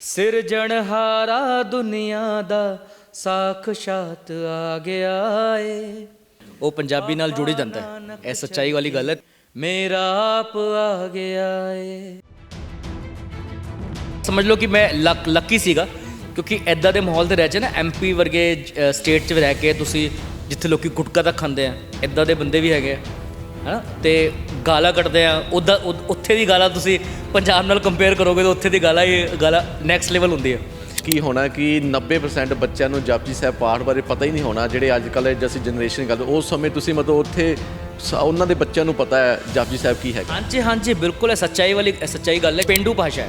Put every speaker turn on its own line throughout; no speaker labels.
ਸਿਰਜਣਹਾਰਾ ਦੁਨੀਆ ਦਾ ਸਾਖਸ਼ਾਤ ਆ ਗਿਆ ਏ। ਉਹ ਪੰਜਾਬੀ ਨਾਲ ਜੁੜੀ ਜਾਂਦਾ ਹੈ। ਇਹ ਸੱਚਾਈ ਵਾਲੀ ਗੱਲ ਹੈ। ਮੇਰਾ ਆਪ ਆ ਗਿਆ ਏ। ਸਮਝ ਲਓ ਕਿ ਮੈਂ ਲੱਕ ਲੱਕੀ ਸੀਗਾ ਕਿਉਂਕਿ ਐਦਾਂ ਦੇ ਮਾਹੌਲ ਤੇ ਰਹਿ ਚ ਨਾ ਐਮਪੀ ਵਰਗੇ ਸਟੇਟ 'ਚ ਰਹਿ ਕੇ ਤੁਸੀਂ ਜਿੱਥੇ ਲੋਕੀ ਗੁਟਕਾ ਤੱਕ ਖਾਂਦੇ ਆ ਐਦਾਂ ਦੇ ਬੰਦੇ ਵੀ ਹੈਗੇ ਆ ਹਨਾ? ਤੇ ਗਾਲਾਂ ਕੱਢਦੇ ਆ ਉਹਦਾ ਉਦ- ਉੱਥੇ ਦੀ ਗਾਲਾਂ ਤੁਸੀਂ ਪੰਜਾਬ ਨਾਲ ਕੰਪੇਅਰ ਕਰੋਗੇ ਤਾਂ ਉੱਥੇ ਦੀ ਗਾਲਾਂ ਹੀ ਗਾਲਾਂ ਨੈਕਸਟ ਲੈਵਲ ਹੁੰਦੀ ਹੈ
ਕੀ ਹੋਣਾ ਕਿ 90% ਬੱਚਿਆਂ ਨੂੰ ਜਪਜੀ ਸਾਹਿਬ ਪਾਠ ਬਾਰੇ ਪਤਾ ਹੀ ਨਹੀਂ ਹੋਣਾ ਜਿਹੜੇ ਅੱਜ ਕੱਲ੍ਹ ਜਿਵੇਂ ਜਨਰੇਸ਼ਨ ਗੱਲ ਉਸ ਸਮੇਂ ਤੁਸੀਂ ਮਤਲਬ ਉੱਥੇ ਸ- ਉਹਨਾਂ ਦੇ ਬੱਚਿਆਂ ਨੂੰ ਪਤਾ ਹੈ ਜਪਜੀ ਸਾਹਿਬ ਕੀ ਹੈਗਾ।
ਹਾਂਜੀ ਹਾਂਜੀ ਬਿਲਕੁਲ ਇਹ ਸੱਚਾਈ ਵਾਲੀ ਇਹ ਸੱਚਾਈ ਗੱਲ ਹੈ ਪਿੰਡੂ ਭਾਸ਼ਾ ਹੈ।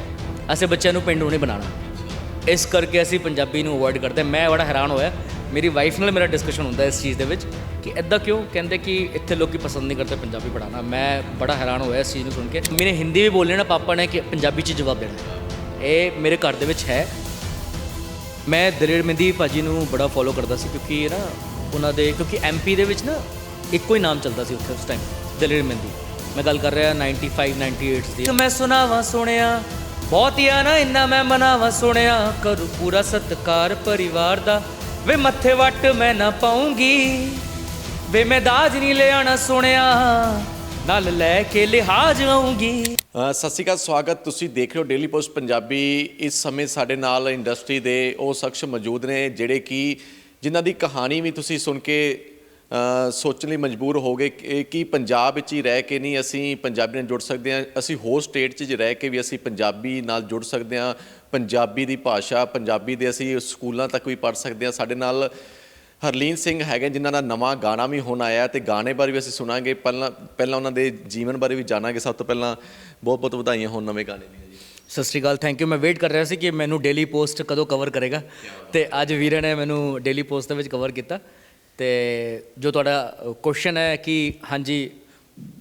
ਅਸੀਂ ਬੱਚਿਆਂ ਨੂੰ ਪਿੰਡੂ ਨਹੀਂ ਬਣਾਉਣਾ। ਇਸ ਕਰਕੇ ਅਸੀਂ ਪੰਜਾਬੀ ਨੂੰ ਅਵੋਇਡ ਕਰਦੇ ਹਾਂ। ਮੈਂ ਬੜਾ ਹੈਰਾਨ ਹੋਇਆ। ਮੇਰੀ ਵਾਈਫ ਨਾਲ ਮੇਰਾ ਡਿਸਕਸ਼ਨ ਹੁੰਦਾ ਇਸ ਚੀਜ਼ ਦੇ ਵਿੱਚ ਕਿ ਐਦਾਂ ਕਿਉਂ? ਕਹਿੰਦੇ ਕਿ ਇੱਥੇ ਲੋਕੀ ਪਸੰਦ ਨਹੀਂ ਕਰਦੇ ਪੰਜਾਬੀ ਪੜਾਉਣਾ ਮੈਂ ਬੜਾ ਹੈਰਾਨ ਹੋਇਆ ਇਸ ਚੀਜ਼ ਨੂੰ ਸੁਣ ਕੇ। ਮੇਰੇ ਹਿੰਦੀ ਵੀ ਬੋਲਣੀ ਨਾ ਪਾਪਾ ਨੇ ਕਿ ਪੰਜਾਬੀ 'ਚ ਜਵਾਬ ਦੇਣਾ ਇਹ ਮੇਰੇ ਘਰ ਦੇ ਵਿੱਚ ਹੈ। ਮੈਂ ਦਲੇਰ ਮਹਿੰਦੀ ਭਾਜੀ ਨੂੰ ਬੜਾ ਫੋਲੋ ਕਰਦਾ ਸੀ ਕਿਉਂਕਿ ਨਾ ਉਹਨਾਂ ਦੇ ਕਿਉਂਕਿ ਐਮਪੀ ਦੇ ਵਿੱਚ ਨਾ ਇੱਕੋ ਹੀ ਨਾਮ ਚੱਲਦਾ ਸੀ ਉੱਥੇ ਉਸ ਟਾਈਮ ਦਲੇਰ ਮਹਿੰਦੀ। ਮੈਂ ਗੱਲ ਕਰ ਰਿਹਾ 95 98 ਦੀ। ਮੈਂ ਸੁਣਾਵਾ ਸੁਣਿਆ ਬਹੁਤ ਹੀ ਆ ਨਾ ਇੰਨਾ ਮੈਂ ਮਨਾਵਾ ਸੁਣਿਆ ਕਰੂ ਪੂਰਾ ਸਤਕਾਰ ਪਰਿਵਾਰ ਦਾ। ਵੇ ਮੱਥੇ ਵੱਟ ਮੈਂ ਨਾ ਪਾਉਂਗੀ। ਵੇ ਮੈਂ ਦਾਜ ਨਹੀਂ ਲਿਆਣਾ ਸੁਣਿਆ ਨਾਲ ਲੈ ਕੇ ਲਿਹਾਜ਼ ਆਉਂਗੀ।
ਅ, ਸਤਿ ਸ਼੍ਰੀ ਅਕਾਲ ਸਵਾਗਤ। ਤੁਸੀਂ ਦੇਖ ਰਹੇ ਹੋ ਡੇਲੀ ਪੋਸਟ ਪੰਜਾਬੀ। ਇਸ ਸਮੇਂ ਸਾਡੇ ਨਾਲ ਇੰਡਸਟਰੀ ਦੇ ਉਹ ਸ਼ਖਸ ਮੌਜੂਦ ਨੇ ਜਿਹੜੇ ਕਿ ਜਿਨ੍ਹਾਂ ਦੀ ਕਹਾਣੀ ਵੀ ਤੁਸੀਂ ਸੁਣ ਕੇ ਸੋਚਣ ਲਈ ਮਜਬੂਰ ਹੋਗੇ ਕਿ ਕਿ ਪੰਜਾਬ ਵਿੱਚ ਹੀ ਰਹਿ ਕੇ ਨਹੀਂ ਅਸੀਂ ਪੰਜਾਬੀ ਨਾਲ ਜੁੜ ਸਕਦੇ ਹਾਂ। ਅਸੀਂ ਹੋਰ ਸਟੇਟ 'ਚ ਰਹਿ ਕੇ ਵੀ ਅਸੀਂ ਪੰਜਾਬੀ ਨਾਲ ਜੁੜ ਸਕਦੇ ਹਾਂ। ਪੰਜਾਬੀ ਦੀ ਭਾਸ਼ਾ ਪੰਜਾਬੀ ਦੇ ਅਸੀਂ ਸਕੂਲਾਂ ਤੱਕ ਵੀ ਪੜ੍ਹ ਸਕਦੇ ਹਾਂ। ਸਾਡੇ ਨਾਲ ਹਰਲੀਨ ਸਿੰਘ ਹੈਗੇ ਜਿਨ੍ਹਾਂ ਦਾ ਨਵਾਂ ਗਾਣਾ ਵੀ ਹੁਣ ਆਇਆ ਤੇ ਗਾਣੇ ਬਾਰੇ ਵੀ ਅਸੀਂ ਸੁਣਾਂਗੇ। ਪਹਿਲਾਂ ਪਹਿਲਾਂ ਉਹਨਾਂ ਦੇ ਜੀਵਨ ਬਾਰੇ ਵੀ ਜਾਣਾਂਗੇ। ਸਭ ਤੋਂ ਪਹਿਲਾਂ ਬਹੁਤ ਬਹੁਤ ਵਧਾਈਆਂ ਹੋਣ ਨਵੇਂ ਗਾਣੇ ਦੀਆਂ ਜੀ।
ਸਤਿ ਸ਼੍ਰੀ ਅਕਾਲ। ਥੈਂਕ ਯੂ ਮੈਂ ਵੇਟ ਕਰ ਰਿਹਾ ਸੀ ਕਿ ਮੈਨੂੰ ਡੇਲੀ ਪੋਸਟ ਕਦੋਂ ਕਵਰ ਕਰੇਗਾ। ਤੇ ਅੱਜ ਵੀਰੇ ਨੇ ਮੈਨੂੰ ਡੇਲੀ ਪੋਸਟ ਦੇ ਵਿੱਚ ਕਵਰ ਕੀਤਾ। ਤੇ ਜੋ ਤੁਹਾਡਾ ਕੁਐਸਚਨ ਹੈ ਕਿ ਹਾਂਜੀ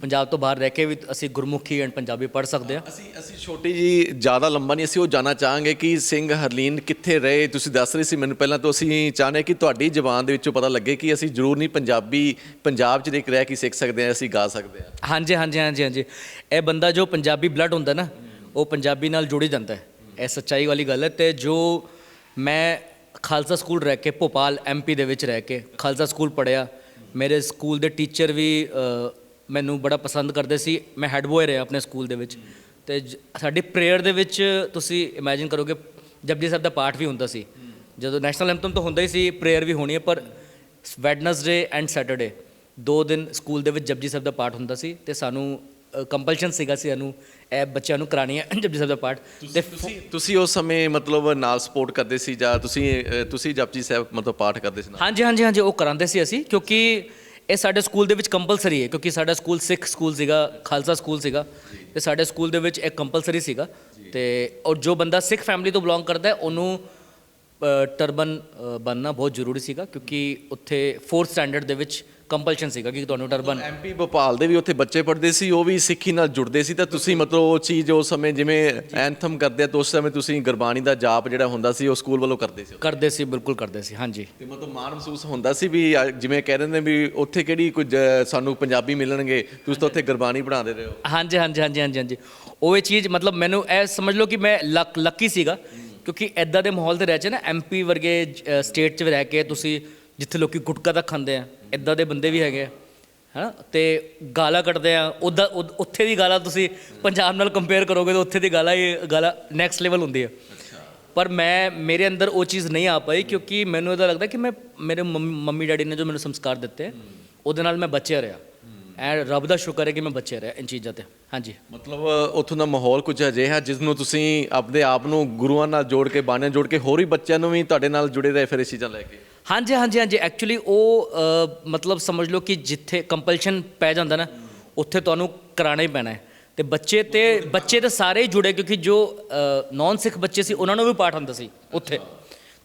ਪੰਜਾਬ ਤੋਂ ਬਾਹਰ ਰਹਿ ਕੇ ਵੀ ਅਸੀਂ ਗੁਰਮੁਖੀ ਐਂਡ ਪੰਜਾਬੀ ਪੜ੍ਹ ਸਕਦੇ ਹਾਂ।
ਅਸੀਂ ਅਸੀਂ ਛੋਟੀ ਜੀ ਜ਼ਿਆਦਾ ਲੰਬਾ ਨਹੀਂ ਅਸੀਂ ਉਹ ਜਾਣਾ ਚਾਹਾਂਗੇ ਕਿ ਸਿੰਘ ਹਰਲੀਨ ਕਿੱਥੇ ਰਹੇ ਤੁਸੀਂ ਦੱਸ ਰਹੇ ਸੀ ਮੈਨੂੰ ਪਹਿਲਾਂ ਤੋਂ ਅਸੀਂ ਚਾਹੁੰਦੇ ਕਿ ਤੁਹਾਡੀ ਜ਼ੁਬਾਨ ਦੇ ਵਿੱਚੋਂ ਪਤਾ ਲੱਗੇ ਕਿ ਅਸੀਂ ਜ਼ਰੂਰ ਨਹੀਂ ਪੰਜਾਬੀ ਪੰਜਾਬ 'ਚ ਦੇਖ ਰਹਿ ਕੇ ਸਿੱਖ ਸਕਦੇ ਹਾਂ ਅਸੀਂ ਗਾ ਸਕਦੇ ਹਾਂ।
ਹਾਂਜੀ ਹਾਂਜੀ ਹਾਂਜੀ ਹਾਂਜੀ। ਇਹ ਬੰਦਾ ਜੋ ਪੰਜਾਬੀ ਬਲੱਡ ਹੁੰਦਾ ਨਾ ਉਹ ਪੰਜਾਬੀ ਨਾਲ ਜੁੜ ਜਾਂਦਾ ਹੈ। ਇਹ ਸੱਚਾਈ ਵਾਲੀ ਗੱਲ ਹੈ ਤੇ ਜੋ ਮੈਂ ਖਾਲਸਾ ਸਕੂਲ ਰਹਿ ਕੇ, ਭੋਪਾਲ ਐਮਪੀ ਦੇ ਵਿੱਚ ਰਹਿ ਕੇ ਖਾਲਸਾ ਸਕੂਲ ਪੜਿਆ ਮੇਰੇ ਸਕੂਲ ਦੇ ਟੀਚਰ ਵੀ ਮੈਨੂੰ ਬੜਾ ਪਸੰਦ ਕਰਦੇ ਸੀ। ਮੈਂ ਹੈੱਡ ਬੋਏ ਰਿਹਾ ਆਪਣੇ ਸਕੂਲ ਦੇ ਵਿੱਚ। ਤੇ ਜ- ਸਾਡੀ ਪ੍ਰੇਅਰ ਦੇ ਵਿੱਚ ਤੁਸੀਂ ਇਮੇਜਿਨ ਕਰੋਗੇ, ਜਪਜੀ ਸਾਹਿਬ ਦਾ ਪਾਠ ਵੀ ਹੁੰਦਾ ਸੀ। ਜਦੋਂ ਨੈਸ਼ਨਲ ਐਂਥਮ ਤਾਂ ਹੁੰਦਾ ਹੀ ਸੀ ਪ੍ਰੇਅਰ ਵੀ ਹੋਣੀ ਹੈ, ਪਰ ਵੈਡਨਸਡੇ ਐਂਡ ਸੈਟਰਡੇ ਦੋ ਦਿਨ ਸਕੂਲ ਦੇ ਵਿੱਚ ਜਪਜੀ ਸਾਹਿਬ ਦਾ ਪਾਠ ਹੁੰਦਾ ਸੀ ਤੇ ਸਾਨੂੰ ਕੰਪਲਸ਼ਨ ਸੀਗਾ ਸੀ ਸਾਨੂੰ ਇਹ ਬੱਚਿਆਂ ਨੂੰ ਕਰਾਣੀ ਹੈ ਜਪਜੀ ਸਾਹਿਬ ਦਾ ਪਾਠ। ਤੇ
ਤੁਸੀਂ ਤੁਸੀਂ ਉਸ ਸਮੇਂ ਮਤਲਬ ਨਾਲ ਸਪੋਰਟ ਕਰਦੇ ਸੀ ਜਾਂ ਤੁਸੀਂ ਤੁਸੀਂ ਜਪਜੀ ਸਾਹਿਬ ਮਤਲਬ ਪਾਠ ਕਰਦੇ ਸੀ ਨਾਲ?
ਹਾਂਜੀ ਹਾਂਜੀ ਹਾਂਜੀ ਉਹ ਕਰਾਉਂਦੇ ਸੀ ਅਸੀਂ ਕਿਉਂਕਿ ਇਹ ਸਾਡੇ ਸਕੂਲ ਦੇ ਵਿੱਚ ਕੰਪਲਸਰੀ ਹੈ ਕਿਉਂਕਿ ਸਾਡਾ ਸਕੂਲ ਸਿੱਖ ਸਕੂਲ ਸੀਗਾ ਖਾਲਸਾ ਸਕੂਲ ਸੀਗਾ ਤੇ ਸਾਡੇ ਸਕੂਲ ਦੇ ਵਿੱਚ ਇਹ ਕੰਪਲਸਰੀ ਸੀਗਾ। ਤੇ ਔਰ ਜੋ ਬੰਦਾ ਸਿੱਖ ਫੈਮਿਲੀ ਤੋਂ ਬਿਲੋਂਗ ਕਰਦਾ ਹੈ ਉਹਨੂੰ ਟਰਬਨ ਬੰਨਣਾ ਬਹੁਤ ਜ਼ਰੂਰੀ ਸੀਗਾ ਕਿਉਂਕਿ ਉੱਥੇ 4th ਸਟੈਂਡਰਡ ਦੇ ਵਿੱਚ ਕੰਪਲਸ਼ਨ ਸੀਗਾ ਕਿ ਤੁਹਾਨੂੰ ਟਰਬਨ
ਐਮਪੀ ਭੋਪਾਲ ਦੇ ਵੀ ਉੱਥੇ ਬੱਚੇ ਪੜ੍ਹਦੇ ਸੀ ਉਹ ਵੀ ਸਿੱਖੀ ਨਾਲ ਜੁੜਦੇ ਸੀ ਤਾਂ ਤੁਸੀਂ ਮਤਲਬ ਉਹ ਚੀਜ਼ ਉਸ ਸਮੇਂ ਜਿਵੇਂ ਐਂਥਮ ਕਰਦੇ ਆ ਤਾਂ ਉਸ ਸਮੇਂ ਤੁਸੀਂ ਗੁਰਬਾਣੀ ਦਾ ਜਾਪ ਜਿਹੜਾ ਹੁੰਦਾ ਸੀ ਉਹ ਸਕੂਲ ਵੱਲੋਂ ਕਰਦੇ ਸੀ?
ਕਰਦੇ ਸੀ ਬਿਲਕੁਲ ਕਰਦੇ ਸੀ ਹਾਂਜੀ।
ਤੇ ਮਤਲਬ ਮਾਣ ਮਹਿਸੂਸ ਹੁੰਦਾ ਸੀ ਵੀ ਜਿਵੇਂ ਕਹਿ ਰਹੇ ਨੇ ਵੀ ਉੱਥੇ ਕਿਹੜੀ ਕੁਝ ਸਾਨੂੰ ਪੰਜਾਬੀ ਮਿਲਣਗੇ ਤੁਸੀਂ ਤਾਂ ਉੱਥੇ ਗੁਰਬਾਣੀ ਪੜ੍ਹਾਉਂਦੇ ਰਹੇ ਹੋ।
ਹਾਂਜੀ ਹਾਂਜੀ ਹਾਂਜੀ ਹਾਂਜੀ ਹਾਂਜੀ। ਉਹ ਇਹ ਚੀਜ਼ ਮਤਲਬ ਮੈਨੂੰ ਇਹ ਸਮਝ ਲਓ ਕਿ ਮੈਂ ਲੱਕ ਲੱਕੀ ਸੀਗਾ। ਕਿਉਂਕਿ ਐਦਾਂ ਦੇ ਮਾਹੌਲ ਤੇ ਰਹਿ ਚ ਨਾ ਐਮਪੀ ਵਰਗੇ ਸਟੇਟ 'ਚ ਰਹਿ ਕੇ ਤੁਸੀਂ ਜਿੱਥੇ ਲੋਕੀ ਗੁਟਕਾ ਤੱਕ ਖਾਂਦੇ ਆ ਐਦਾਂ ਦੇ ਬੰਦੇ ਵੀ ਹੈਗੇ ਆ ਹਨਾ? ਤੇ ਗਾਲਾਂ ਕੱਢਦੇ ਆ ਉਦ- ਉੱਥੇ ਦੀ ਗਾਲਾਂ ਤੁਸੀਂ ਪੰਜਾਬ ਨਾਲ ਕੰਪੇਅਰ ਕਰੋਗੇ ਤਾਂ ਉੱਥੇ ਦੀ ਗਾਲਾਂ ਹੀ ਗਾਲਾਂ ਨੈਕਸਟ ਲੈਵਲ ਹੁੰਦੀ ਹੈ ਪਰ ਮੈਂ ਮੇਰੇ ਅੰਦਰ ਉਹ ਚੀਜ਼ ਨਹੀਂ ਆ ਪਾਈ ਕਿਉਂਕਿ ਮੈਨੂੰ ਇਹਦਾ ਲੱਗਦਾ ਕਿ ਮੈਂ ਮੇਰੇ ਮੰਮੀ ਡੈਡੀ ਨੇ ਜੋ ਮੈਨੂੰ ਸੰਸਕਾਰ ਦਿੱਤੇ ਉਹਦੇ ਨਾਲ ਮੈਂ ਬਚਿਆ ਰਿਹਾ। ਐ ਰੱਬ ਦਾ ਸ਼ੁਕਰ ਹੈ ਕਿ ਮੈਂ ਬਚਿਆ ਰਿਹਾ ਇਨ ਚੀਜ਼ਾਂ ਤੇ। ਹਾਂਜੀ।
ਮਤਲਬ ਉੱਥੋਂ ਦਾ ਮਾਹੌਲ ਕੁਝ ਅਜਿਹਾ ਜਿਸ ਨੂੰ ਤੁਸੀਂ ਆਪਣੇ ਆਪ ਨੂੰ ਗੁਰੂਆਂ ਨਾਲ ਜੋੜ ਕੇ ਬਾਣੀਆਂ ਜੋੜ ਕੇ ਹੋਰ ਵੀ ਬੱਚਿਆਂ ਨੂੰ ਵੀ ਤੁਹਾਡੇ ਨਾਲ ਜੁੜੇ ਰਹੇ ਫਿਰ ਇਹ ਚੀਜ਼ਾਂ ਲੈ ਕੇ?
ਹਾਂਜੀ ਹਾਂਜੀ ਹਾਂਜੀ। ਐਕਚੁਅਲੀ ਉਹ ਮਤਲਬ ਸਮਝ ਲਓ ਕਿ ਜਿੱਥੇ ਕੰਪਲਸ਼ਨ ਪੈ ਜਾਂਦਾ ਨਾ ਉੱਥੇ ਤੁਹਾਨੂੰ ਕਰਾਣਾ ਹੀ ਪੈਣਾ ਹੈ। ਤੇ ਬੱਚੇ ਤੇ ਬੱਚੇ ਤੇ ਸਾਰੇ ਹੀ ਜੁੜੇ ਕਿਉਂਕਿ ਜੋ ਨਾਨ ਸਿੱਖ ਬੱਚੇ ਸੀ ਉਹਨਾਂ ਨੂੰ ਵੀ ਪਾਠ ਆਉਂਦਾ ਸੀ ਉੱਥੇ।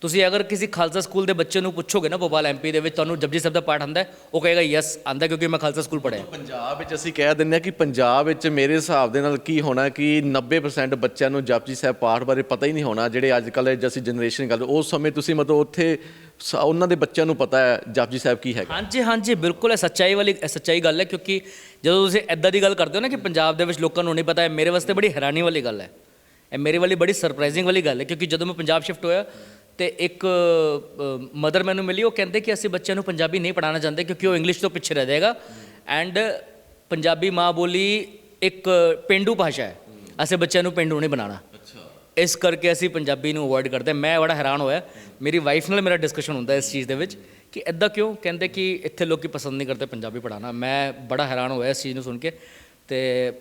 ਤੁਸੀਂ ਅਗਰ ਕਿਸੇ ਖਾਲਸਾ ਸਕੂਲ ਦੇ ਬੱਚੇ ਨੂੰ ਪੁੱਛੋਗੇ ਨਾ ਭੋਪਾਲ ਐਮਪੀ ਦੇ ਵਿੱਚ ਤੁਹਾਨੂੰ ਜਪਜੀ ਸਾਹਿਬ ਦਾ ਪਾਠ ਆਉਂਦਾ ਹੈ ਉਹ ਕਹੇਗਾ ਯੈਸ ਆਉਂਦਾ ਕਿਉਂਕਿ ਮੈਂ ਖਾਲਸਾ ਸਕੂਲ ਪੜ੍ਹਿਆ।
ਪੰਜਾਬ ਵਿੱਚ ਅਸੀਂ ਕਹਿ ਦਿੰਦੇ ਹਾਂ ਕਿ ਪੰਜਾਬ ਵਿੱਚ ਮੇਰੇ ਹਿਸਾਬ ਦੇ ਨਾਲ ਕੀ ਹੋਣਾ ਕਿ 90% ਬੱਚਿਆਂ ਨੂੰ ਜਪਜੀ ਸਾਹਿਬ ਪਾਠ ਬਾਰੇ ਪਤਾ ਹੀ ਨਹੀਂ ਹੋਣਾ ਜਿਹੜੇ ਅੱਜ ਕੱਲ੍ਹ ਜਿਵੇਂ ਜਨਰੇਸ਼ਨ ਗੱਲ ਉਸ ਸਮੇਂ ਤੁਸੀਂ ਮਤਲਬ ਉੱਥੇ ਉਹਨਾਂ ਦੇ ਬੱਚਿਆਂ ਨੂੰ ਪਤਾ ਹੈ ਜਪਜੀ ਸਾਹਿਬ ਕੀ ਹੈਗਾ।
ਹਾਂਜੀ ਹਾਂਜੀ ਬਿਲਕੁਲ ਇਹ ਸੱਚਾਈ ਵਾਲੀ ਸੱਚਾਈ ਗੱਲ ਹੈ ਕਿਉਂਕਿ ਜਦੋਂ ਤੁਸੀਂ ਐਦਾਂ ਦੀ ਗੱਲ ਕਰਦੇ ਹੋ ਨਾ ਕਿ ਪੰਜਾਬ ਦੇ ਵਿੱਚ ਲੋਕਾਂ ਨੂੰ ਨਹੀਂ ਪਤਾ ਹੈ ਮੇਰੇ ਵਾਸਤੇ ਬੜੀ ਹੈਰਾਨੀ ਵਾਲੀ ਗੱਲ ਹੈ। ਇਹ ਮੇਰੇ ਵਾਲੀ ਬੜੀ ਸਰਪ੍ਰਾਈਜ਼ਿੰਗ ਵਾਲੀ ਗੱਲ ਹੈ ਕਿਉਂਕਿ ਜਦੋਂ ਮੈਂ ਪੰਜਾਬ ਸ਼ਿਫਟ ਹੋਇਆ ਤੇ ਇੱਕ ਮਦਰ ਮੈਨੂੰ ਮਿਲੀ ਉਹ ਕਹਿੰਦੇ ਕਿ ਅਸੀਂ ਬੱਚਿਆਂ ਨੂੰ ਪੰਜਾਬੀ ਨਹੀਂ ਪੜਾਉਣਾ ਚਾਹੁੰਦੇ ਕਿਉਂਕਿ ਉਹ ਇੰਗਲਿਸ਼ ਤੋਂ ਪਿੱਛੇ ਰਹਿ ਜਾਏਗਾ। ਐਂਡ ਪੰਜਾਬੀ ਮਾਂ ਬੋਲੀ ਇੱਕ ਪਿੰਡੂ ਭਾਸ਼ਾ ਹੈ। ਅਸੀਂ ਬੱਚਿਆਂ ਨੂੰ ਪਿੰਡੂ ਨਹੀਂ ਬਣਾਉਣਾ।
ਅੱਛਾ।
ਇਸ ਕਰਕੇ ਅਸੀਂ ਪੰਜਾਬੀ ਨੂੰ ਅਵੋਇਡ ਕਰਦੇ। ਮੈਂ ਬੜਾ ਹੈਰਾਨ ਹੋਇਆ। ਮੇਰੀ ਵਾਈਫ ਨਾਲ ਮੇਰਾ ਡਿਸਕਸ਼ਨ ਹੁੰਦਾ ਇਸ ਚੀਜ਼ ਦੇ ਵਿੱਚ ਕਿ ਐਦਾਂ ਕਿਉਂ? ਕਹਿੰਦੇ ਕਿ ਇੱਥੇ ਲੋਕੀ ਪਸੰਦ ਨਹੀਂ ਕਰਦੇ ਪੰਜਾਬੀ ਪੜਾਉਣਾ ਮੈਂ ਬੜਾ ਹੈਰਾਨ ਹੋਇਆ ਇਸ ਚੀਜ਼ ਨੂੰ ਸੁਣ ਕੇ। ਤੇ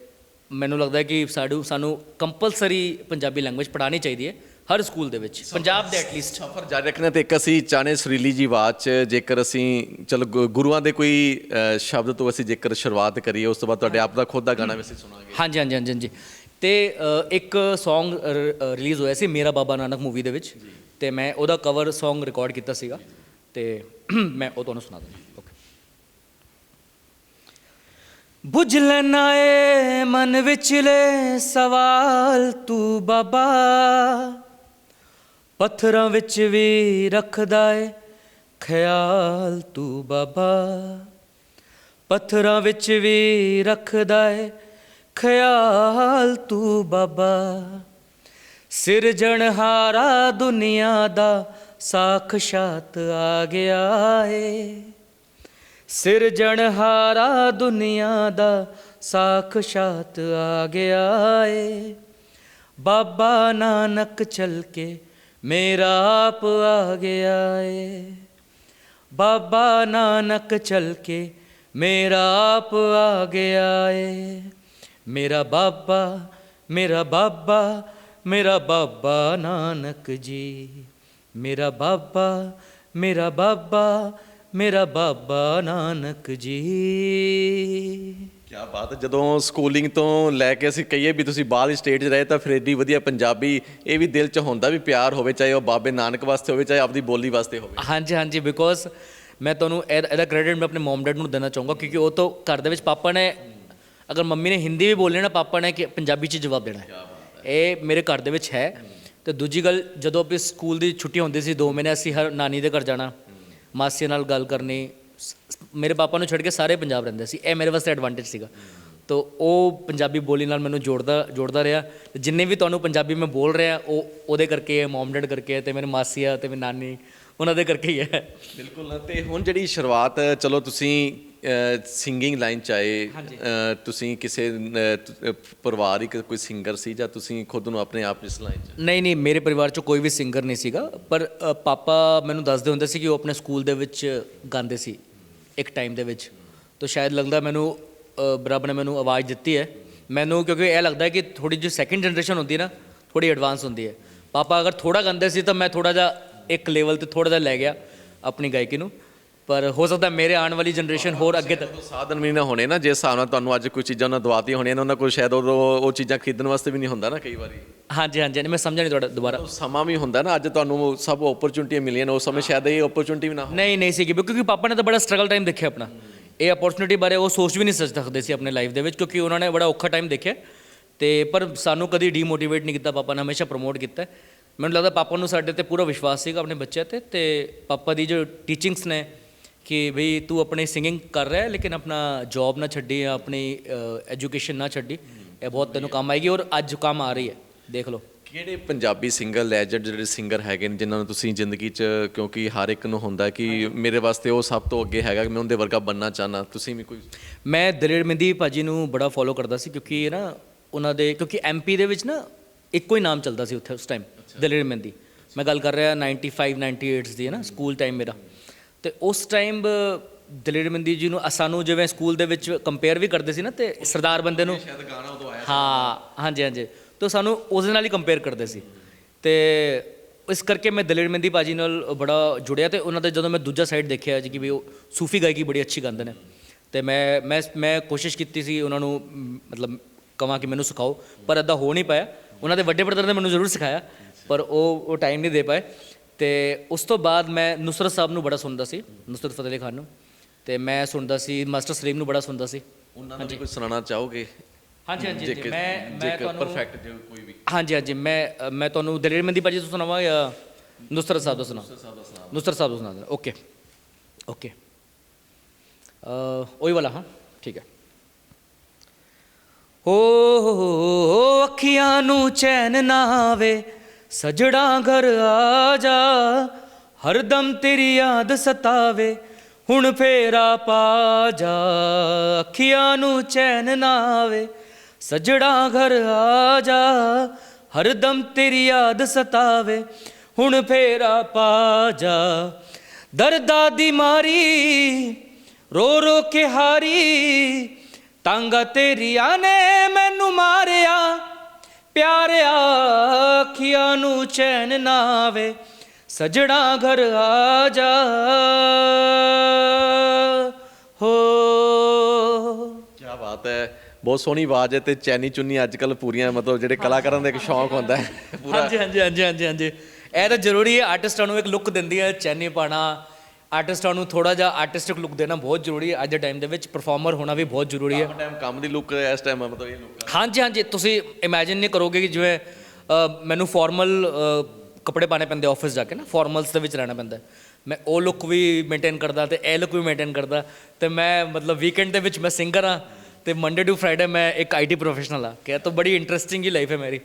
ਮੈਨੂੰ ਲੱਗਦਾ ਕਿ ਸਾਡੂ ਸਾਨੂੰ ਕੰਪਲਸਰੀ ਪੰਜਾਬੀ ਲੈਂਗੁਏਜ ਪੜਾਉਣੀ ਚਾਹੀਦੀ ਹੈ। ਹਰ ਸਕੂਲ ਦੇ ਵਿੱਚ ਪੰਜਾਬ ਦੇ ਐਟਲੀਸਟ
ਸਫਰ ਜਾਰੀ ਰੱਖਣਾ ਤੇ ਇੱਕ ਅਸੀਂ ਚਾਹਨੇ ਸੁਰੀਲੀ ਜੀ ਆਵਾਜ਼ ਚ ਜੇਕਰ ਅਸੀਂ ਚਲੋ ਗੁ- ਗੁਰੂਆਂ ਦੇ ਕੋਈ ਸ਼ਬਦ ਤੋਂ ਅਸੀਂ ਜੇਕਰ ਸ਼ੁਰੂਆਤ ਕਰੀਏ ਉਸ ਤੋਂ ਬਾਅਦ ਤੁਹਾਡੇ ਆਪ ਦਾ ਖੁਦ ਦਾ ਗਾਣਾ ਵੀ ਅਸੀਂ ਸੁਣਾਂਗੇ।
ਹਾਂਜੀ ਹਾਂਜੀ ਹਾਂਜੀ ਹਾਂਜੀ। ਤੇ ਇੱਕ Song ਰਿਲੀਜ਼ ਹੋਇਆ ਸੀ ਮੇਰਾ ਬਾਬਾ ਨਾਨਕ ਮੂਵੀ ਦੇ ਵਿੱਚ। ਤੇ ਮੈਂ ਉਹਦਾ ਕਵਰ Song ਰਿਕਾਰਡ ਕੀਤਾ ਸੀਗਾ। ਤੇ ਮੈਂ ਉਹ ਤੁਹਾਨੂੰ ਸੁਣਾ ਦਿੰਦਾ। ਓਕੇ ਬੁੱਝ ਲੈਣਾ ਏ ਮਨ ਵਿਚਲੇ ਸਵਾਲ ਤੂੰ ਬਾਬਾ। ਪੱਥਰਾਂ ਵਿੱਚ ਵੀ ਰੱਖਦਾ ਏ ਖਿਆਲ ਤੂੰ ਬਾਬਾ। ਪੱਥਰਾਂ ਵਿੱਚ ਵੀ ਰੱਖਦਾ ਏ ਖਿਆਲ ਤੂੰ ਬਾਬਾ। ਸਿਰਜਣਹਾਰਾ ਦੁਨੀਆ ਦਾ ਸਾਖਸ਼ਾਤ ਆ ਗਿਆ ਏ। ਸਿਰਜਣਹਾਰਾ ਦੁਨੀਆ ਦਾ ਸਾਖਸ਼ਾਤ ਆ ਗਿਆ ਏ। ਬਾਬਾ ਨਾਨਕ ਚਲ ਕੇ ਮੇਰਾ ਆਪ ਆ ਗਿਆ ਏ ਬਾਬਾ ਨਾਨਕ ਚਲ ਕੇ ਮੇਰਾ ਆਪ ਆ ਗਿਆ ਏ ਮੇਰਾ ਬਾਬਾ ਮੇਰਾ ਬਾਬਾ ਮੇਰਾ ਬਾਬਾ ਨਾਨਕ ਜੀ ਮੇਰਾ ਬਾਬਾ ਮੇਰਾ ਬਾਬਾ ਮੇਰਾ ਬਾਬਾ ਨਾਨਕ ਜੀ
ਕੀ ਬਾਤ ਹੈ। ਜਦੋਂ ਸਕੂਲਿੰਗ ਤੋਂ ਲੈ ਕੇ ਅਸੀਂ ਕਹੀਏ ਵੀ ਤੁਸੀਂ ਬਾਹਰਲੀ ਸਟੇਟ 'ਚ ਰਹੇ ਤਾਂ ਫਿਰ ਏਡੀ ਵਧੀਆ ਪੰਜਾਬੀ ਇਹ ਵੀ ਦਿਲ 'ਚ ਹੁੰਦਾ ਵੀ ਪਿਆਰ ਹੋਵੇ ਚਾਹੇ ਉਹ ਬਾਬੇ ਨਾਨਕ ਵਾਸਤੇ ਹੋਵੇ ਚਾਹੇ ਆਪਦੀ ਬੋਲੀ ਵਾਸਤੇ ਹੋਵੇ।
ਹਾਂਜੀ ਹਾਂਜੀ ਬਿਕੋਜ਼ ਮੈਂ ਤੁਹਾਨੂੰ ਇਹ- ਇਹਦਾ ਕ੍ਰੈਡਿਟ ਮੈਂ ਆਪਣੇ ਮਮ ਡੈਡ ਨੂੰ ਦੇਣਾ ਚਾਹੂੰਗਾ ਕਿਉਂਕਿ ਉਹ ਤੋਂ ਘਰ ਦੇ ਵਿੱਚ ਪਾਪਾ ਨੇ ਅਗਰ ਮੰਮੀ ਨੇ ਹਿੰਦੀ ਵੀ ਬੋਲਣੀ ਨਾ ਪਾਪਾ ਨੇ ਕਿ ਪੰਜਾਬੀ 'ਚ ਜਵਾਬ ਦੇਣਾ ਹੈ। ਇਹ ਮੇਰੇ ਘਰ ਦੇ ਵਿੱਚ ਹੈ। ਤੇ ਦੂਜੀ ਗੱਲ ਜਦੋਂ ਆਪਣੀ ਸਕੂਲ ਦੀ ਛੁੱਟੀ ਹੁੰਦੀ ਸੀ 2 ਮਹੀਨੇ ਅਸੀਂ ਹਰ ਨਾਨੀ ਦੇ ਘਰ ਜਾਣਾ ਮਾਸੀ ਨਾਲ ਗੱਲ ਕਰਨੀ ਮੇਰੇ ਪਾਪਾ ਨੂੰ ਛੱਡ ਕੇ ਸਾਰੇ ਪੰਜਾਬ ਰਹਿੰਦੇ ਸੀ। ਇਹ ਮੇਰੇ ਵਾਸਤੇ ਐਡਵਾਂਟੇਜ ਸੀਗਾ। ਤੋ ਉਹ ਪੰਜਾਬੀ ਬੋਲੀ ਨਾਲ ਮੈਨੂੰ ਜੋੜਦਾ ਜੋੜਦਾ ਰਿਹਾ। ਤੇ ਜਿੰਨੇ ਵੀ ਤੁਹਾਨੂੰ ਪੰਜਾਬੀ ਮੈਂ ਬੋਲ ਰਿਹਾ ਉਹ ਉਹਦੇ ਕਰਕੇ ਮਮ ਡੈਡ ਕਰਕੇ ਤੇ ਮੇਰੇ ਮਾਸੀ ਆ ਤੇ ਮੇਰੀ ਨਾਨੀ ਉਹਨਾਂ ਦੇ ਕਰਕੇ ਹੀ ਹੈ।
ਬਿਲਕੁਲ ਤੇ ਹੁਣ ਜਿਹੜੀ ਸ਼ੁਰੂਆਤ ਚਲੋ ਤੁਸੀਂ ਸਿੰਗਿੰਗ ਲਾਈਨ ਚ ਆਏ। ਤੁਸੀਂ ਕਿਸੇ ਅ, ਪਰਿਵਾਰਿਕ ਕੋਈ ਸਿੰਗਰ ਸੀ ਜਾਂ ਤੁਸੀਂ ਖੁਦ ਨੂੰ ਆਪਣੇ ਆਪ ਇਸ ਲਾਈਨ ਚ?
ਨਹੀਂ ਨਹੀਂ ਮੇਰੇ ਪਰਿਵਾਰ ਚੋਂ ਕੋਈ ਵੀ ਸਿੰਗਰ ਨਹੀਂ ਸੀਗਾ। ਪਰ ਪਾਪਾ ਮੈਨੂੰ ਦੱਸਦੇ ਹੁੰਦੇ ਸੀ ਕਿ ਉਹ ਆਪਣੇ ਸਕੂਲ ਦੇ ਵਿੱਚ ਗਾਉਂਦੇ ਸੀ। ਇੱਕ ਟਾਈਮ ਦੇ ਵਿੱਚ। ਤਾਂ ਸ਼ਾਇਦ ਲੱਗਦਾ ਮੈਨੂੰ ਬਰਾਬਰ ਨੇ ਮੈਨੂੰ ਆਵਾਜ਼ ਦਿੱਤੀ ਹੈ। ਮੈਨੂੰ ਕਿਉਂਕਿ ਇਹ ਲੱਗਦਾ ਕਿ ਥੋੜੀ ਜਿਹੀ ਸੈਕਿੰਡ ਜਨਰੇਸ਼ਨ ਹੁੰਦੀ ਹੈ ਨਾ ਥੋੜੀ ਐਡਵਾਂਸ ਹੁੰਦੀ ਹੈ। ਪਾਪਾ ਅਗਰ ਥੋੜਾ ਗਾਉਂਦੇ ਸੀ ਤਾਂ ਮੈਂ ਥੋੜਾ ਜਿਹਾ ਇੱਕ ਲੈਵਲ ਤੇ ਥੋੜਾ ਜਿਹਾ ਲੈ ਗਿਆ ਆਪਣੀ ਗਾਇਕੀ ਨੂੰ। ਪਰ ਹੋ ਸਕਦਾ ਮੇਰੇ ਆਉਣ ਵਾਲੀ ਜਨਰੇਸ਼ਨ ਹੋਰ ਅੱਗੇ ਤੱਕ
ਸਾਧਨ ਵੀ ਨਾ ਹੋਣੇ ਨਾ ਜਿਸ ਹਿਸਾਬ ਨਾਲ ਤੁਹਾਨੂੰ ਅੱਜ ਕੋਈ ਚੀਜ਼ਾਂ ਉਹਨਾਂ ਦਵਾਤੀਆਂ ਹੋਣੀਆਂ ਨੇ ਉਹਨਾਂ ਕੋਲ ਸ਼ਾਇਦ ਉਹ ਉਹ ਚੀਜ਼ਾਂ ਖਰੀਦਣ ਵਾਸਤੇ ਵੀ ਨਹੀਂ ਹੁੰਦਾ ਨਾ ਕਈ ਵਾਰੀ।
ਹਾਂਜੀ ਹਾਂਜੀ ਮੈਂ ਸਮਝਿਆ ਨਹੀਂ ਤੁਹਾਡਾ ਦੁਬਾਰਾ।
ਉਹ ਸਮਾਂ ਵੀ ਹੁੰਦਾ ਨਾ ਅੱਜ ਤੁਹਾਨੂੰ ਸਭ ਓਪਰਚੁਨਿਟੀਆਂ ਮਿਲੀਆਂ ਨੇ ਉਸ ਸਮੇਂ ਸ਼ਾਇਦ ਇਹ ਓਪਰਚੁਨਿਟੀ ਵੀ ਨਾ ਹੋ
ਨਹੀਂ ਨਹੀਂ ਸੀਗੀ ਕਿਉਂਕਿ ਪਾਪਾ ਨੇ ਤਾਂ ਬੜਾ ਸਟਰਗਲ ਟਾਈਮ ਦੇਖਿਆ ਆਪਣਾ। ਇਹ ਅਪੋਰਚੁਨਿਟੀ ਬਾਰੇ ਉਹ ਸੋਚ ਵੀ ਨਹੀਂ ਸਕ ਸਕਦੇ ਸੀ ਆਪਣੇ ਲਾਈਫ ਦੇ ਵਿੱਚ ਕਿਉਂਕਿ ਉਹਨਾਂ ਨੇ ਬੜਾ ਔਖਾ ਟਾਈਮ ਦੇਖਿਆ। ਤੇ ਪਰ ਸਾਨੂੰ ਕਦੀ ਡੀਮੋਟੀਵੇਟ ਨਹੀਂ ਕੀਤਾ ਪਾਪਾ ਨੇ ਹਮੇਸ਼ਾ ਪ੍ਰਮੋਟ ਕੀਤਾ। ਮੈਨੂੰ ਲੱਗਦਾ ਪਾਪਾ ਨੂੰ ਸਾਡੇ ਤੇ ਪੂਰਾ ਵਿਸ਼ਵਾਸ ਸੀਗਾ ਆਪਣੇ ਬੱਚੇ ਤੇ ਤੇ ਪਾਪਾ ਦੀ ਜੋ ਟੀਚਿੰਗਸ ਨੇ ਕਿ ਬਈ ਤੂੰ ਆਪਣੀ ਸਿੰਗਿੰਗ ਕਰ ਰਿਹਾ ਹੈ, ਲੇਕਿਨ ਆਪਣਾ ਜੌਬ ਨਾ ਛੱਡੀ ਜਾਂ ਆਪਣੀ ਐਜੂਕੇਸ਼ਨ ਨਾ ਛੱਡੀ ਇਹ ਬਹੁਤ ਤੈਨੂੰ ਕੰਮ ਆਏਗੀ ਔਰ ਅੱਜ ਕੰਮ ਆ ਰਹੀ ਹੈ। ਦੇਖ ਲਓ।
ਕਿਹੜੇ ਪੰਜਾਬੀ ਸਿੰਗਰ ਲੈਜੈਂਡ ਜਿਹੜੇ ਸਿੰਗਰ ਹੈਗੇ ਨੇ ਜਿਨ੍ਹਾਂ ਨੂੰ ਤੁਸੀਂ ਜ਼ਿੰਦਗੀ 'ਚ ਕਿਉਂਕਿ ਹਰ ਇੱਕ ਨੂੰ ਹੁੰਦਾ ਕਿ ਮੇਰੇ ਵਾਸਤੇ ਉਹ ਸਭ ਤੋਂ ਅੱਗੇ ਹੈਗਾ ਕਿ ਮੈਂ ਉਹਦੇ ਵਰਗਾ ਬੰਨਣਾ ਚਾਹਨਾ ਤੁਸੀਂ ਵੀ ਕੋਈ
ਮੈਂ ਦਲੇਰ ਮਹਿੰਦੀ ਭਾਜੀ ਨੂੰ ਬੜਾ ਫੋਲੋ ਕਰਦਾ ਸੀ ਕਿਉਂਕਿ ਇਹ ਨਾ ਉਹਨਾਂ ਦੇ ਕਿਉਂਕਿ ਐਮਪੀ ਦੇ ਵਿੱਚ ਨਾ ਇੱਕੋ ਹੀ ਨਾਮ ਚੱਲਦਾ ਸੀ ਉੱਥੇ ਉਸ ਟਾਈਮ ਦਲੇਰ ਮਹਿੰਦੀ ਮੈਂ ਗੱਲ ਕਰ ਰਿਹਾ 95 98 ਦੀ ਹੈ ਨਾ ਸਕੂਲ ਟਾਈਮ ਮੇਰਾ। ਤੇ ਉਸ ਟਾਈਮ ਦਲੇਰ ਮਹਿੰਦੀ ਜੀ ਨੂੰ ਸਾਨੂੰ ਜਿਵੇਂ ਸਕੂਲ ਦੇ ਵਿੱਚ ਕੰਪੇਅਰ ਵੀ ਕਰਦੇ ਸੀ ਨਾ ਤੇ ਸਰਦਾਰ ਬੰਦੇ ਨੂੰ
ਸ਼ਾਇਦ ਗਾਣਾ ਉਦੋਂ ਆਇਆ
ਹਾਂ ਹਾਂਜੀ ਹਾਂਜੀ। ਤਾਂ ਸਾਨੂੰ ਉਸ ਨਾਲ ਹੀ ਕੰਪੇਅਰ ਕਰਦੇ ਸੀ। ਤੇ ਇਸ ਕਰਕੇ ਮੈਂ ਦਲੇਰ ਮਹਿੰਦੀ ਭਾਜੀ ਨਾਲ ਬੜਾ ਜੁੜਿਆ ਤੇ ਉਹਨਾਂ ਦਾ ਜਦੋਂ ਮੈਂ ਦੂਜਾ ਸਾਈਡ ਦੇਖਿਆ ਜੀ ਕਿ ਵੀ ਉਹ ਸੂਫੀ ਗਾਇਕੀ ਬੜੀ ਅੱਛੀ ਗਾਉਂਦੇ ਨੇ। ਤੇ ਮੈਂ ਮੈਂ ਮੈਂ ਕੋਸ਼ਿਸ਼ ਕੀਤੀ ਸੀ ਉਹਨਾਂ ਨੂੰ ਮਤਲਬ ਕਵਾਂ ਕਿ ਮੈਨੂੰ ਸਿਖਾਓ ਪਰ ਅੱਦਾ ਹੋ ਨਹੀਂ ਪਾਇਆ। ਉਹਨਾਂ ਦੇ ਵੱਡੇ ਬ੍ਰਦਰ ਨੇ ਮੈਨੂੰ ਜ਼ਰੂਰ ਸਿਖਾਇਆ ਪਰ ਉਹ ਉਹ ਟਾਈਮ ਨਹੀਂ ਦੇ ਪਾਏ। ਤੇ ਉਸ ਤੋਂ ਬਾਅਦ ਮੈਂ ਨੁਸਰਤ ਸਾਹਿਬ ਨੂੰ ਬੜਾ ਸੁਣਦਾ ਸੀ ਨੁਸਰਤ ਫਤਿਹ ਅਲੀ ਖਾਨ ਨੂੰ। ਤੇ ਮੈਂ ਸੁਣਦਾ ਸੀ ਮਾਸਟਰ ਸਲੀਮ ਨੂੰ ਬੜਾ ਸੁਣਦਾ ਸੀ।
ਉਹਨਾਂ ਨੂੰ ਕੁਝ ਸੁਣਾਉਣਾ ਚਾਹੋਗੇ?
ਹਾਂਜੀ ਹਾਂਜੀ
ਜੇਕਰ-
ਮੈਂ ਮੈਂ ਤੁਹਾਨੂੰ
ਪਰਫੈਕਟ ਜੇ ਕੋਈ ਵੀ।
ਹਾਂਜੀ ਹਾਂਜੀ ਮੈਂ ਮੈਂ ਤੁਹਾਨੂੰ ਦਲੇਰ ਮਹਿੰਦੀ ਭਾਜੀ ਤੋਂ ਸੁਣਾਵਾਂ ਜਾਂ ਨੁਸਰਤ ਸਾਹਿਬ ਤੋਂ ਸੁਣਾ ਨੁਸਰਤ ਸਾਹਿਬ ਤੋਂ ਸੁਣਾ ਦੇਣਾ ਓਕੇ ਓਕੇ। ਅ ਉਹੀ ਵਾਲਾ ਹਾਂ ਠੀਕ ਹੈ। ਓ ਅੱਖੀਆਂ ਨੂੰ ਚੈਨ ਨਾ ਆਵੇ। ਸਜੜਾ ਘਰ ਆ ਜਾ ਹਰਦਮ ਤੇਰੀ ਯਾਦ ਸਤਾਵੇ, ਹੁਣ ਫੇਰਾ ਪਾ ਜਾ ਅੱਖੀਆਂ ਨੂੰ ਚੈਨ ਨਾ ਆਵੇ ਸਜੜਾ ਘਰ ਆ ਜਾ ਹਰਦਮ ਤੇਰੀ ਯਾਦ ਸਤਾਵੇ, ਹੁਣ ਫੇਰਾ ਪਾ ਜਾ ਦਰਦਾਂ ਦੀ ਮਾਰੀ, ਰੋ ਰੋ ਕੇ ਹਾਰੀ, ਤੰਗ ਤੇਰੀਆਂ ਨੇ ਮੈਨੂੰ ਮਾਰਿਆ। ਪਿਆਰਿਆ ਅੱਖੀਆਂ ਨੂੰ ਚੈਨ ਨਾ ਆਵੇ ਸਜਣਾ ਘਰ ਆ ਜਾ। ਹੋ।
ਕੀ ਬਾਤ ਹੈ ਬਹੁਤ ਸੋਹਣੀ ਆਵਾਜ਼ ਹੈ ਤੇ ਚੈਨੀ ਚੁੰਨੀ ਅੱਜ ਕੱਲ ਪੂਰੀਆਂ ਮਤਲਬ ਜਿਹੜੇ ਕਲਾਕਾਰਾਂ ਦਾ ਇੱਕ ਸ਼ੌਂਕ ਹੁੰਦਾ ਹੈ ਪੂਰਾ।
ਹਾਂਜੀ ਹਾਂਜੀ ਹਾਂਜੀ ਹਾਂਜੀ ਹਾਂਜੀ। ਇਹ ਤਾਂ ਜ਼ਰੂਰੀ ਹੈ ਆਰਟਿਸਟਾਂ ਨੂੰ ਇੱਕ ਲੁੱਕ ਦਿੰਦੀ ਹੈ ਚੈਨੀ ਪਾਣਾ ਆਰਟਿਸਟਾਂ ਨੂੰ ਥੋੜਾ ਜਿਹਾ ਆਰਟਿਸਟਿਕ ਲੁੱਕ ਦੇਣਾ ਬਹੁਤ ਜ਼ਰੂਰੀ ਹੈ। ਅੱਜ ਦੇ ਟਾਈਮ ਦੇ ਵਿੱਚ ਪਰਫਾਰਮਰ ਹੋਣਾ ਵੀ ਬਹੁਤ ਜ਼ਰੂਰੀ ਹੈ।
ਟਾਈਮ ਕੰਮ ਦੀ ਲੁੱਕ ਇਸ ਟਾਈਮ ਮਤਲਬ ਇਹ ਲੁੱਕ
ਹਾਂਜੀ ਹਾਂਜੀ। ਤੁਸੀਂ ਇਮੇਜਿਨ ਨਹੀਂ ਕਰੋਗੇ ਕਿ ਜਿਵੇਂ ਮੈਨੂੰ ਫਾਰਮਲ ਕੱਪੜੇ ਪਾਣੇ ਪੈਂਦੇ ਆਫਿਸ ਜਾ ਕੇ ਨਾ। ਫਾਰਮਲਸ ਦੇ ਵਿੱਚ ਰਹਿਣਾ ਪੈਂਦਾ ਹੈ। ਮੈਂ ਉਹ ਲੁੱਕ ਵੀ ਮੇਨਟੇਨ ਕਰਦਾ ਤੇ ਇਹ ਲੁੱਕ ਵੀ ਮੇਨਟੇਨ ਕਰਦਾ। ਤੇ ਮੈਂ ਮਤਲਬ ਵੀਕਐਂਡ ਦੇ ਵਿੱਚ ਮੈਂ ਸਿੰਗਰ ਆ ਤੇ ਮੰਡੇ ਟੂ ਫਰਾਈਡੇ ਮੈਂ ਇੱਕ ਆਈਟੀ ਪ੍ਰੋਫੈਸ਼ਨਲ ਆ ਕਿ ਤਾਂ ਬੜੀ ਇੰਟਰਸਟਿੰਗ ਹੀ ਲਾਈਫ ਹੈ ਮੇਰੀ।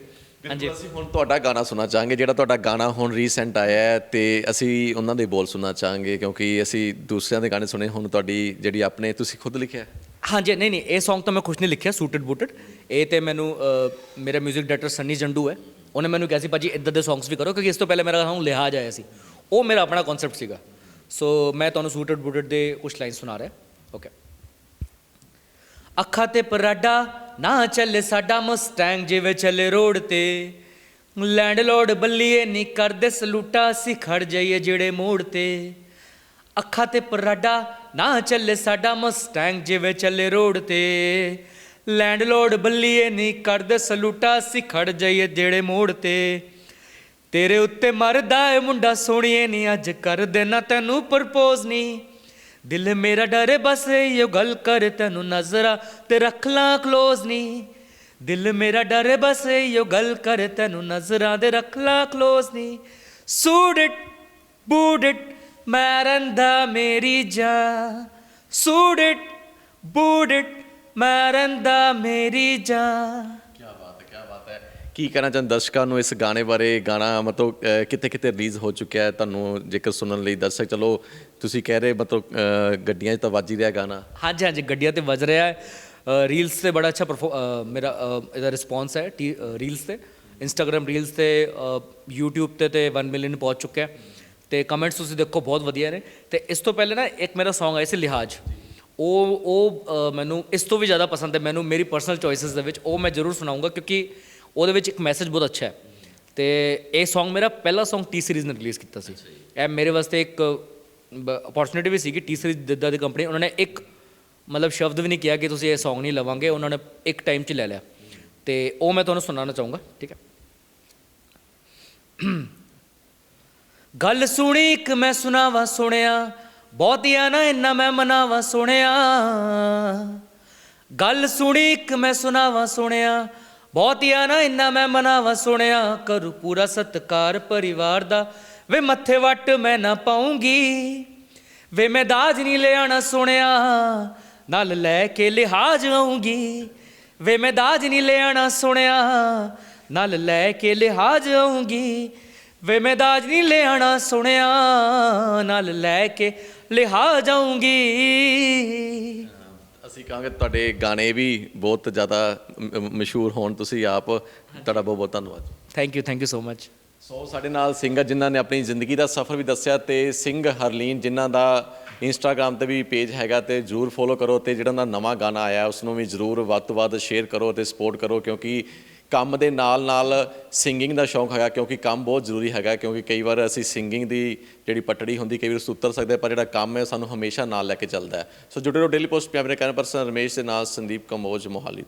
ਹਾਂਜੀ।
ਅਸੀਂ ਹੁਣ ਤੁਹਾਡਾ ਗਾਣਾ ਸੁਣਨਾ ਚਾਹਾਂਗੇ ਜਿਹੜਾ ਤੁਹਾਡਾ ਗਾਣਾ ਹੁਣ ਰੀਸੈਂਟ ਆਇਆ ਹੈ ਤੇ ਅਸੀਂ ਉਹਨਾਂ ਦੇ ਬੋਲ ਸੁਣਨਾ ਚਾਹਾਂਗੇ ਕਿਉਂਕਿ ਅਸੀਂ ਦੂਸਰਿਆਂ ਦੇ ਗਾਣੇ ਸੁਣੇ ਹੁਣ ਤੁਹਾਡੀ ਜਿਹੜੀ ਆਪਣੇ ਤੁਸੀਂ ਖੁਦ ਲਿਖਿਆ ਹੈ।
ਹਾਂਜੀ ਨਹੀਂ ਨਹੀਂ ਇਹ Song ਤਾਂ ਮੈਂ ਕੁਛ ਨਹੀਂ ਲਿਖਿਆ ਸੂਟਡ ਬੂਟਡ ਇਹ ਤੇ ਮੈਨੂੰ ਅ, ਮੇਰਾ 뮤직 ਡਾਇਰੈਕਟਰ ਸੰਨੀ ਜੰਡੂ ਹੈ। ਉਹਨੇ ਮੈਨੂੰ ਕਿਹਾ ਸੀ ਭਾਜੀ ਇਦਾਂ ਦੇ Songs ਵੀ ਕਰੋ ਕਿਉਂਕਿ ਇਸ ਤੋਂ ਪਹਿਲੇ ਮੇਰਾ ਹੁਣ ਲਿਹਾਜ਼ ਆਇਆ ਸੀ। ਉਹ ਮੇਰਾ ਆਪਣਾ ਕਨਸੈਪਟ ਸੀਗਾ। ਸੋ ਮੈਂ ਤੁਹਾਨੂੰ ਸੂਟਡ ਬੂਟਡ ਦੇ ਕੁਝ ਲਾਈਨ ਸੁਣਾ ਰਿਹਾ। ਓਕੇ ਅੱਖਾਂ ਤੇ ਪਰਾਡਾ ਨਾ ਚੱਲੇ ਸਾਡਾ ਮਸਟੈਂਗ ਜਿਵੇਂ ਚੱਲੇ ਰੋਡ ਤੇ। ਲੈਂਡਲੋਰਡ ਬੱਲੀਏ ਨਹੀਂ ਕਰਦੇ ਸਲੂਟਾ, ਅਸੀਂ ਖੜ ਜਾਈਏ ਜਿਹੜੇ ਮੋੜ ਤੇ। ਅੱਖਾਂ ਤੇ ਪਰਾਡਾ, ਨਾ ਚੱਲੇ ਸਾਡਾ ਮਸਟੈਂਗ ਜਿਵੇਂ ਚੱਲੇ ਰੋਡ ਤੇ। ਲੈਂਡਲੋਰਡ ਬੱਲੀਏ ਨਹੀਂ ਕਰਦੇ ਸਲੂਟਾ, ਅਸੀਂ ਖੜ ਜਾਈਏ ਜਿਹੜੇ ਮੋੜ ਤੇ। ਤੇਰੇ ਉੱਤੇ ਮਰਦਾ ਏ ਮੁੰਡਾ, ਸੋਹਣੀਏ ਨਹੀਂ ਅੱਜ ਕਰ ਦੇਣਾ ਤੈਨੂੰ ਪ੍ਰਪੋਜ਼ ਨਹੀਂ ਦਿਲ ਮੇਰਾ ਡਰੇ ਬਸ ਇਹੋ ਗੱਲ ਕਰ ਤੈਨੂੰ ਨਜ਼ਰਾ ਤੇ ਰੱਖ ਲਾਂ ক্লোਜ਼ ਨਹੀਂ ਦਿਲ ਮੇਰਾ ਡਰੇ ਬਸ ਇਹੋ ਗੱਲ ਕਰ ਤੈਨੂੰ ਨਜ਼ਰਾਂ ਦੇ ਰੱਖ ਲਾਂ ক্লোਜ਼ ਨਹੀਂ ਸੂਡ ਇਟ ਬੂਡ ਇਟ, ਮੈਂ ਮੇਰੀ ਜਾ ਸੂਡ ਇਟ ਬੂਡ ਇਟ, ਮੈਂ ਮੇਰੀ ਜਾ
ਕੀ ਬਾਤ ਹੈ ਕਹਿਣਾ ਚਾਹੁੰਦੇ ਦਰਸ਼ਕਾਂ ਨੂੰ ਇਸ ਗਾਣੇ ਬਾਰੇ? ਗਾਣਾ ਮਤਲਬ ਕਿਤੇ ਕਿਤੇ ਰਿਲੀਜ਼ ਹੋ ਚੁੱਕਿਆ ਹੈ? ਤੁਹਾਨੂੰ ਜੇਕਰ ਸੁਣਨ ਲਈ ਦਰਸ਼ਕ ਚਲੋ ਤੁਸੀਂ ਕਹਿ ਰਹੇ ਮਤਲਬ ਗੱਡੀਆਂ 'ਚ ਤਾਂ ਵੱਜ ਹੀ ਰਿਹਾ ਗਾਣਾ।
ਹਾਂਜੀ ਹਾਂਜੀ ਗੱਡੀਆਂ ਤੇ ਵੱਜ ਰਿਹਾ ਹੈ। ਰੀਲਸ ਤੇ ਬੜਾ ਅੱਛਾ ਪਰਫੋ- ਮੇਰਾ ਇਹਦਾ ਰਿਸਪੌਂਸ ਹੈ ਰੀਲਸ ਤੇ। ਇੰਸਟਾਗ੍ਰam ਰੀਲਸ ਤੇ ਅ, YouTube ਤੇ ਤੇ 1 ਮਿਲੀਅਨ ਪਹੁੰਚ ਚੁੱਕਿਆ ਹੈ। ਤੇ ਕਮੈਂਟਸ ਤੁਸੀਂ ਦੇਖੋ ਬਹੁਤ ਵਧੀਆ ਨੇ। ਤੇ ਇਸ ਤੋਂ ਪਹਿਲੇ ਨਾ ਇੱਕ ਮੇਰਾ Song ਆਇਆ ਸੀ ਲਿਹਾਜ਼। ਉਹ ਉਹ ਮੈਨੂੰ ਇਸ ਤੋਂ ਵੀ ਜ਼ਿਆਦਾ ਪਸੰਦ ਹੈ। ਮੈਨੂੰ ਮੇਰੀ ਪਰਸਨਲ ਚੋਇਸਸ ਦੇ ਵਿੱਚ ਉਹ ਮੈਂ ਜ਼ਰੂਰ ਸੁਣਾਉਂਗਾ ਕਿਉਂਕਿ ਉਹਦੇ ਵਿੱਚ ਇੱਕ ਮੈਸੇਜ ਬਹੁਤ ਅੱਛਾ ਹੈ। ਤੇ ਇਹ Song ਮੇਰਾ ਪਹਿਲਾ Song ਟੀ ਸੀਰੀਜ਼ ਨੇ ਰਿਲੀਜ਼ ਕੀਤਾ ਸੀ। ਇਹ ਮੇਰੇ ਵਾਸਤੇ ਇੱਕ ਅਪੋਰਚੁਨਿਟੀ ਵੀ ਸੀਗੀ ਟੀ ਸੀਰੀਜ਼ ਦੀ ਕੰਪਨੀ ਉਹਨਾਂ ਨੇ ਇੱਕ ਮਤਲਬ ਸ਼ਬਦ ਵੀ ਨਹੀਂ ਕਿਹਾ ਕਿ ਤੁਸੀਂ ਇਹ Song ਨਹੀਂ ਲਵਾਂਗੇ। ਉਹਨਾਂ ਨੇ ਇੱਕ ਟਾਈਮ 'ਚ ਲੈ ਲਿਆ। ਤੇ ਉਹ ਮੈਂ ਤੁਹਾਨੂੰ ਸੁਣਾਉਣਾ ਚਾਹੂੰਗਾ। ਠੀਕ ਹੈ। ਗੱਲ ਸੁਣੀ, ਇੱਕ ਮੈਂ ਸੁਣਾਵਾ ਸੁਣਿਆ। ਬਹੁਤੀਆਂ ਨਾ ਇੰਨਾ ਮੈਂ ਮਨਾਵਾ ਸੁਣਿਆ। ਗੱਲ ਸੁਣੀ, ਇੱਕ ਮੈਂ ਸੁਣਾਵਾ ਸੁਣਿਆ। ਬਹੁਤੀਆਂ ਨਾ ਇੰਨਾ ਮੈਂ ਮਨਾਵਾ ਸੁਣਿਆ। ਕਰੂ ਪੂਰਾ ਸਤਕਾਰ ਪਰਿਵਾਰ ਦਾ। ਵੇ ਮੱਥੇ ਵੱਟ ਮੈਂ ਨਾ ਪਾਉਂਗੀ। ਵੇ ਮੈਂ ਦਾਜ ਨਹੀਂ ਲਿਆਣਾ ਸੁਣਿਆ ਨਾਲ ਲੈ ਕੇ ਲਿਹਾਜ਼ ਆਉਂਗੀ। ਵੇ ਮੈਂ ਦਾਜ ਨਹੀਂ ਲਿਆਣਾ ਸੁਣਿਆ ਨਾਲ ਲੈ ਕੇ ਲਿਹਾਜ਼ ਆਉਂਗੀ। ਵੇ ਮੈਂ ਦਾਜ ਨਹੀਂ ਲਿਆਣਾ ਸੁਣਿਆ ਨਾਲ ਲੈ ਕੇ ਲਿਹਾਜ਼ ਆਉਂਗੀ।
ਅਸੀਂ ਕਹਾਂਗੇ ਤੁਹਾਡੇ ਗਾਣੇ ਵੀ ਬਹੁਤ ਜ਼ਿਆਦਾ ਮਸ਼ਹੂਰ ਹੋਣ ਤੁਸੀਂ ਆਪ ਤੁਹਾਡਾ ਬਹੁਤ ਬਹੁਤ ਧੰਨਵਾਦ।
Thank you thank you so much
so ਸਾਡੇ ਨਾਲ ਸਿੰਗਰ ਜਿਨ੍ਹਾਂ ਨੇ ਆਪਣੀ ਜ਼ਿੰਦਗੀ ਦਾ ਸਫ਼ਰ ਵੀ ਦੱਸਿਆ ਤੇ ਸਿੰਘ ਹਰਲੀਨ ਜਿਨ੍ਹਾਂ ਦਾ ਇੰਸਟਾਗ੍ਰam ਤੇ ਵੀ ਪੇਜ ਹੈਗਾ ਤੇ ਜਰੂਰ ਫੋਲੋ ਕਰੋ ਤੇ ਜਿਹੜਾ ਉਹਨਾਂ ਦਾ ਨਵਾਂ ਗਾਣਾ ਆਇਆ ਉਸ ਨੂੰ ਵੀ ਜਰੂਰ ਵੱਧ ਤੋਂ ਵੱਧ ਸ਼ੇਅਰ ਕਰੋ ਤੇ ਸਪੋਰਟ ਕਰੋ ਕਿਉਂਕਿ ਕੰਮ ਦੇ ਨਾਲ ਨਾਲ ਸਿੰਗਿੰਗ ਦਾ ਸ਼ੌਂਕ ਹੈਗਾ ਕਿਉਂਕਿ ਕੰਮ ਬਹੁਤ ਜ਼ਰੂਰੀ ਹੈਗਾ ਕਿਉਂਕਿ ਕਈ ਵਾਰ ਅਸੀਂ ਸਿੰਗਿੰਗ ਦੀ ਜਿਹੜੀ ਪਟੜੀ ਹੁੰਦੀ ਕਈ ਵਾਰ ਉਸ ਉਤਰ ਸਕਦੇ ਹਾਂ, ਪਰ ਜਿਹੜਾ ਕੰਮ ਹੈ ਸਾਨੂੰ ਹਮੇਸ਼ਾ ਨਾਲ ਲੈ ਕੇ ਚੱਲਦਾ ਹੈ। ਸੋ ਜੁੜੇ ਰਹੋ ਡੇਲੀ ਪੋਸਟ ਪਿਆਰੇ ਕਰਨ ਪਰਸਨ ਰਮੇਸ਼ ਦੇ ਨਾਲ ਸੰਦੀਪ ਕੰਬੋਜ ਮੋਹਾਲੀ ਤੋਂ।